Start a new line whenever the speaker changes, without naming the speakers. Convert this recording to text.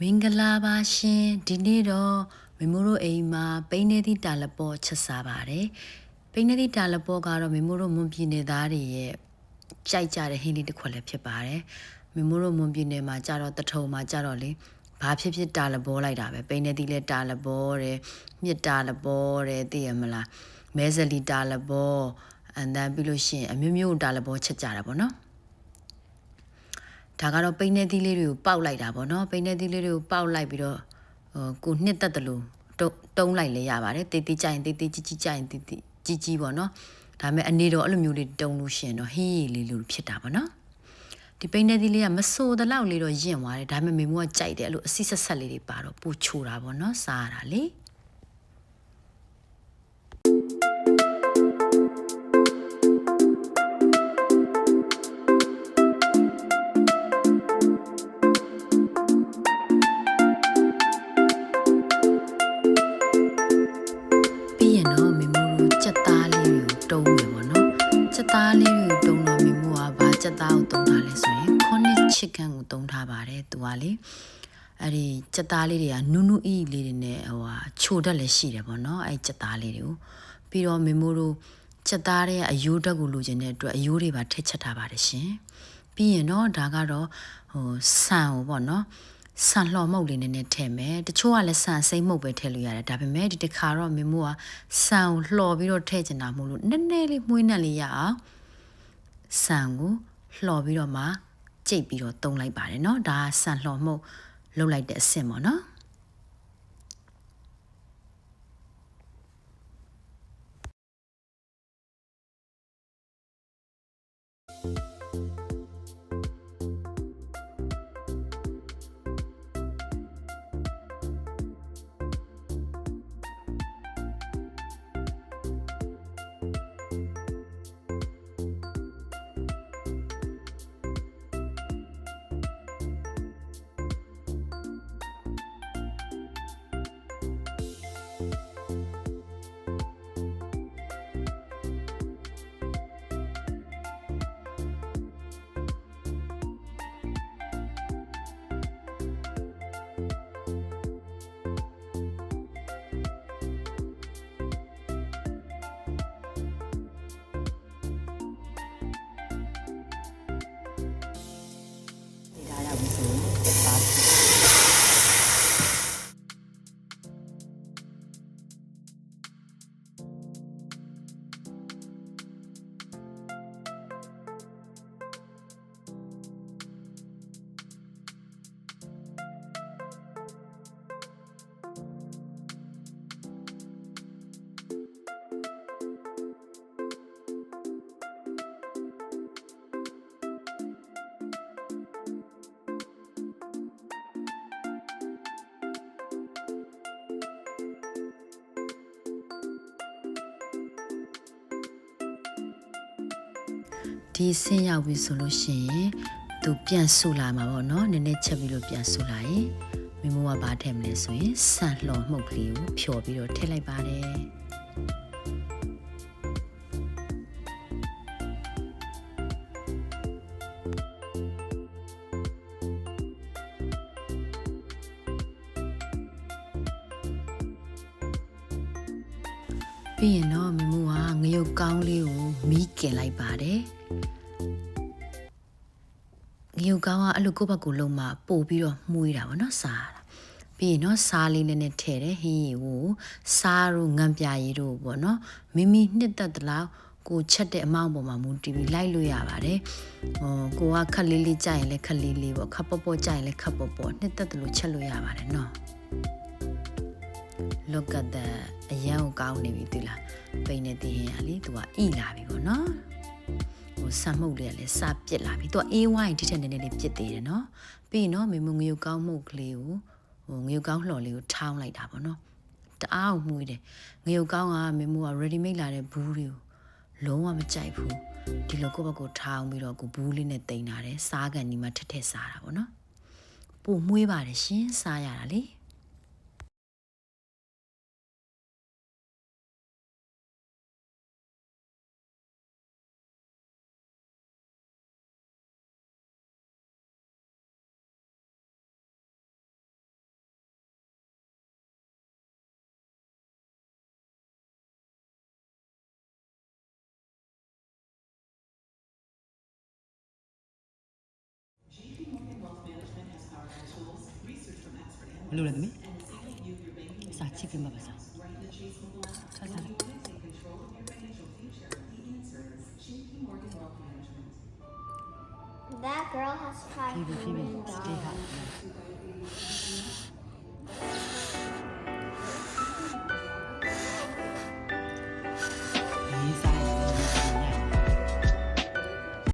မင်္ဂလာပါရှင်ဒီနေ့တော့မမိုးတို့အိမ်မှာပိန်းနေသည့်တာလပေါ်ချက်စားပါတယ်ပိန်းနေသည့်တာလပေါ်ကတော့မမိုးတို့မွန်ပြည်နယ်သားတွေရဲ့ကြိုက်ကြတဲ့ဟင်းလေးတစ်ခွက်လည်းဖြစ်ပါတယ်မမိုးတို့မွန်ပြည်နယ်မှာကြတော့တထုံမှာကြတော့လေဘာဖြစ်ဖြစ်တာလပေါ်လိုက်တာပဲပိန်းနေသည့်လဲတာလပေါ်တဲ့မြစ်တာလပေါ်တဲ့သိရမလားမဲဇလီတာလပေါ်အန်တန်ပြီးလို့ရှိရင်အမျိုးမျိုးတာလပေါ်ချက်ကြတာပေါ့နော် ဒါကတော့ပိန်းနေသီးလေးတွေကိုပေါက်လိုက်တာပေါ့နော်ပိန်းနေသီးလေးတွေကိုပေါက်လိုက်ပြီးတော့ဟိုကိုနှစ်သက်တယ်လို့တုံးတုံးလိုက်လေရပါတယ်တေးတေးကြိုင်တေးတေးကြီးကြီးကြိုင်တေးတေးကြီးကြီးပေါ့နော်ဒါပေမဲ့အနေတော့အဲ့လိုမျိုးလေးတုံးလို့ရှင်တော့ဟေးလေးလို့ဖြစ်တာပေါ့နော်ဒီပိန်းနေသီးလေးကမဆိုးတဲ့လောက်လေးတော့ရင့်သွားတယ်ဒါပေမဲ့မေမိုးကကြိုက်တယ်အဲ့လိုအစစ်ဆက်ဆက်လေးတွေပါတော့ပူချိုတာပေါ့နော်စားရတာလေ ဘာစက်သားကိုတုံးထားလဲဆိုရင် cornet chicken ကိုတုံးထားပါတယ်သူကလေအဲ့ဒီစက်သားလေးတွေကနုနုအီလေးတွေနဲ့ဟိုဟာချိုတက်လည်းရှိတယ်ပေါ့နော်အဲ့စက်သားလေးတွေကိုပြီးတော့မေမိုတို့စက်သားတွေကအယိုးတက်ကိုလိုချင်တဲ့အတွက်အယိုးတွေပါထည့်ချက်ထားပါတယ်ရှင်ပြီးရင်တော့ဒါကတော့ဟိုဆန်ကိုပေါ့နော်ဆန်လှော်မုတ်လေးနည်းနည်းထည့်မယ်တချို့ကလည်းဆန်စိမ့်မုတ်ပဲထည့်လို့ရတယ်ဒါပေမဲ့ဒီတစ်ခါတော့မေမိုကဆန်ကိုလှော်ပြီးတော့ထည့်ချင်တာမဟုတ်လို့နည်းနည်းလေးမှုေးနဲ့လေးရအောင်ဆန်ကို လှော်ပြီးတော့မှကြိတ်ပြီးတော့တုံးလိုက်ပါတယ်เนาะဒါကဆန်လှော်မုတ်လှုပ်လိုက်တဲ့အဆင့်ပေါ့နော် ဒီ ဒီဆင်းရောက်ပြီဆိုလို့ရှိရင်သူပြန်ဆူလာမှာပေါ့နော်နည်းနည်းချက်ပြီးလို့ပြန်ဆူလာရင်မိမိုးကဘာထည့်မလဲဆိုရင်ဆန်လှော်မှုတ်ကလေးကိုဖြော်ပြီးတော့ထည့်လိုက်ပါတယ် ပြီးရင်တော့မိမိုးကငရုတ်ကောင်းလေးကိုမီးကင်လိုက်ပါတယ်ငရုတ်ကောင်းကအဲ့လိုကိုယ့်ဘက်ကိုလုံးမပို့ပြီးတော့မှုေးတာပေါ့နော်စားတာပြီးရင်တော့စားလေးနဲ့နဲ့ထည့်တယ်ဟင်းရီကိုစားတို့ငံပြရည်တို့ပေါ့နော်မိမိနှစ်သက်တလောက်ကိုချက်တဲ့အမောင့်ပေါ်မှာမူတည်ပြီးလိုက်လို့ရပါတယ်။ဟိုကိုကခက်လေးလေးကြိုက်ရင်လည်းခက်လေးလေးပေါ့ခပ်ပေါ့ပေါ့ကြိုက်ရင်လည်းခပ်ပေါ့ပေါ့နှစ်သက်တယ်လို့ချက်လို့ရပါတယ်နော်။ look at that အရန်ကိုကောင်းနေပြီသူလားပိန်နေတည်ရင်ကလေသူကဣလာပြီပေါ့နော်ဟိုဆမ်မှုတ်လေးကလည်းစပစ်လာပြီသူက A1 ရင်ဒီထက်နည်းနည်းလေးပစ်သေးတယ်နော်ပြီးရင်တော့မေမငရုတ်ကောင်းမှုတ်ကလေးကိုဟိုငရုတ်ကောင်းလှော်လေးကိုထောင်းလိုက်တာပေါ့နော်တအားအောင်မှုတယ်ငရုတ်ကောင်းကမေမိုက ready made လာတဲ့ဘူးတွေကိုလုံးဝမကြိုက်ဘူးဒီလိုကိုယ့်ဘက်ကိုထောင်းပြီးတော့ကိုဘူးလေးနဲ့တိန်တာတယ်စားကန်ဒီမှာထက်ထက်စားတာပေါ့နော်ပို့မွေးပါတယ်ရှင်စားရတာလေ ဘယ်လိုလဲသမီးစားချစ်ကင်ပါပါစားစားစား
That girl has tried
ဖြည်းဖြည်း